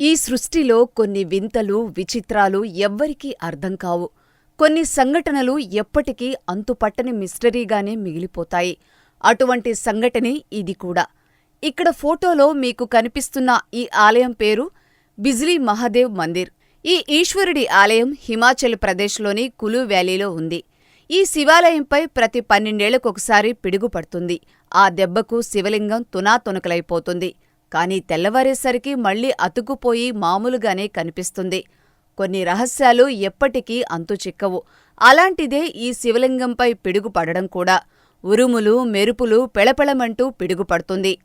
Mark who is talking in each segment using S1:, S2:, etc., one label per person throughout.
S1: ఈ సృష్టిలో కొన్ని వింతలు విచిత్రాలు ఎవ్వరికీ అర్థం కావు. కొన్ని సంఘటనలు ఎప్పటికీ అంతుపట్టని మిస్టరీగానే మిగిలిపోతాయి. అటువంటి సంఘటనే ఇది కూడా. ఇక్కడ ఫోటోలో మీకు కనిపిస్తున్న ఈ ఆలయం పేరు బిజ్లీ మహాదేవ్ మందిర్. ఈ ఈశ్వరుడి ఆలయం హిమాచల్ ప్రదేశ్లోని కులు వ్యాలీలో ఉంది. ఈ శివాలయంపై ప్రతి పన్నెండేళ్ళకొకసారి పిడుగుపడుతుంది ఆ దెబ్బకు శివలింగం తునాతునకలైపోతుంది. కాని తెల్లవారేసరికి మళ్ళీ అతుకుపోయి మామూలుగానే కనిపిస్తుంది. కొన్ని రహస్యాలు ఎప్పటికీ అంతుచిక్కవు అలాంటిదే ఈ శివలింగంపై పిడుగు పడడం కూడా. ఉరుములు మెరుపులు పెళపెళమంటూ పిడుగుపడుతుంది.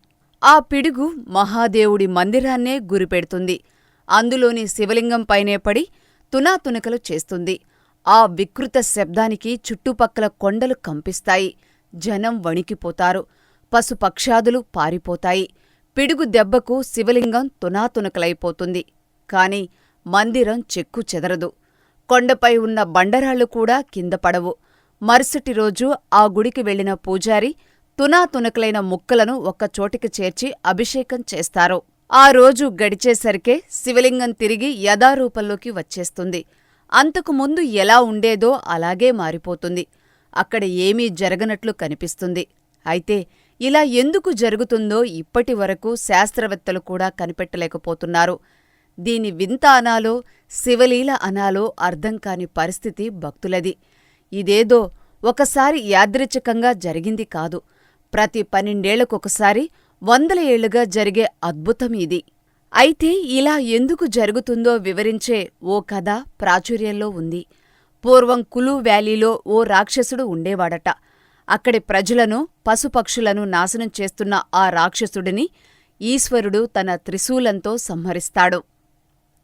S1: ఆ పిడుగు మహాదేవుడి మందిరాన్నే గురిపెడుతుంది. అందులోని శివలింగంపైనే పడి తునాతునకలు చేస్తుంది. ఆ వికృత శబ్దానికి చుట్టుపక్కల కొండలు కంపిస్తాయి. జనం వణికిపోతారు. పశుపక్షాదులు పారిపోతాయి. పిడుగు దెబ్బకు శివలింగం తునాతునకలైపోతుంది. కాని మందిరం చెక్కు చెదరదు. కొండపై ఉన్న బండరాళ్ళు కూడా కింద పడవు. మరుసటి రోజు ఆ గుడికి వెళ్ళిన పూజారి తునాతునకలైన ముక్కలను ఒక్కచోటికి చేర్చి అభిషేకం చేస్తారు. ఆ రోజు గడిచేసరికే శివలింగం తిరిగి యథారూపంలోకి వచ్చేస్తుంది. అంతకు ముందు ఎలా ఉండేదో అలాగే మారిపోతుంది. అక్కడ ఏమీ జరగనట్లు కనిపిస్తుంది. అయితే ఇలా ఎందుకు జరుగుతుందో ఇప్పటి వరకు శాస్త్రవేత్తలు కూడా కనిపెట్టలేకపోతున్నారు. దీని వింత అనాలో శివలీల అనాలో అర్థం కాని పరిస్థితి భక్తులది. ఇదేదో ఒకసారి యాదృచ్ఛికంగా జరిగింది కాదు. ప్రతి పన్నెండేళ్ళకొకసారి వందల ఏళ్ళుగా జరిగే అద్భుతం ఇది. అయితే ఇలా ఎందుకు జరుగుతుందో వివరించే ఓ కథ ప్రాచుర్యంలో ఉంది. పూర్వం కులు వ్యాలీలో ఓ రాక్షసుడు ఉండేవాడట. అక్కడి ప్రజలను పశుపక్షులను నాశనం చేస్తున్న ఆ రాక్షసుడిని ఈశ్వరుడు తన త్రిశూలంతో సంహరిస్తాడు.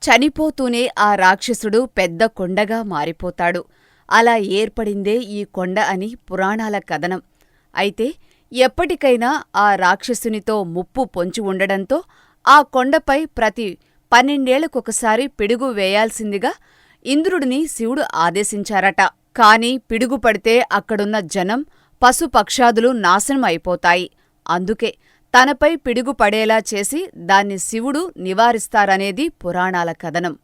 S1: చనిపోతూనే ఆ రాక్షసుడు పెద్ద కొండగా మారిపోతాడు. అలా ఏర్పడిందే ఈ కొండ అని పురాణాల కథనం. అయితే ఎప్పటికైనా ఆ రాక్షసునితో ముప్పు పొంచి ఉండడంతో ఆ కొండపై ప్రతి పన్నెండేళ్ళకొకసారి పిడుగు వేయాల్సిందిగా ఇంద్రుడిని శివుడు ఆదేశించారట. కాని పిడుగు పడితే అక్కడున్న జనం పశుపక్షాదులు నాశనం అయిపోతాయి. అందుకే తనపై పిడుగుపడేలా చేసి దాన్ని శివుడు నివారిస్తారనేది పురాణాల కథనం.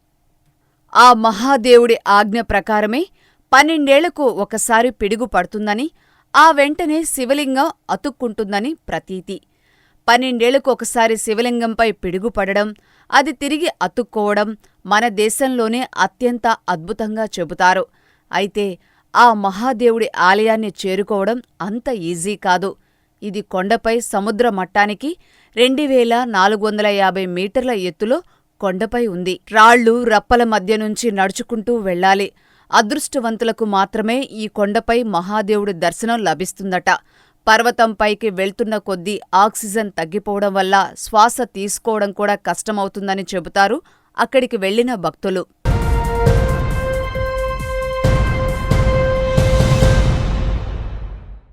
S1: ఆ మహాదేవుడి ఆజ్ఞ ప్రకారమే పన్నెండేళ్ళకు ఒకసారి పిడుగు పడుతుందని ఆ వెంటనే శివలింగం అతుక్కుంటుందని ప్రతీతి. పన్నెండేళ్ళకు ఒకసారి శివలింగంపై పిడుగు పడడం అది తిరిగి అతుక్కోవడం మన దేశంలోనే అత్యంత అద్భుతంగా చెబుతారు. అయితే ఆ మహాదేవుడి ఆలయాన్ని చేరుకోవడం అంత ఈజీ కాదు. ఇది కొండపై సముద్ర మట్టానికి రెండువేల నాలుగు వందల యాభై మీటర్ల ఎత్తులో కొండపై ఉంది. రాళ్ళు రప్పల మధ్య నుంచి నడుచుకుంటూ వెళ్ళాలి. అదృష్టవంతులకు మాత్రమే ఈ కొండపై మహాదేవుడి దర్శనం లభిస్తుందట. పర్వతంపైకి వెళ్తున్న కొద్దీ ఆక్సిజన్ తగ్గిపోవడం వల్ల శ్వాస తీసుకోవడం కూడా కష్టమవుతుందని చెబుతారు అక్కడికి వెళ్ళిన భక్తులు.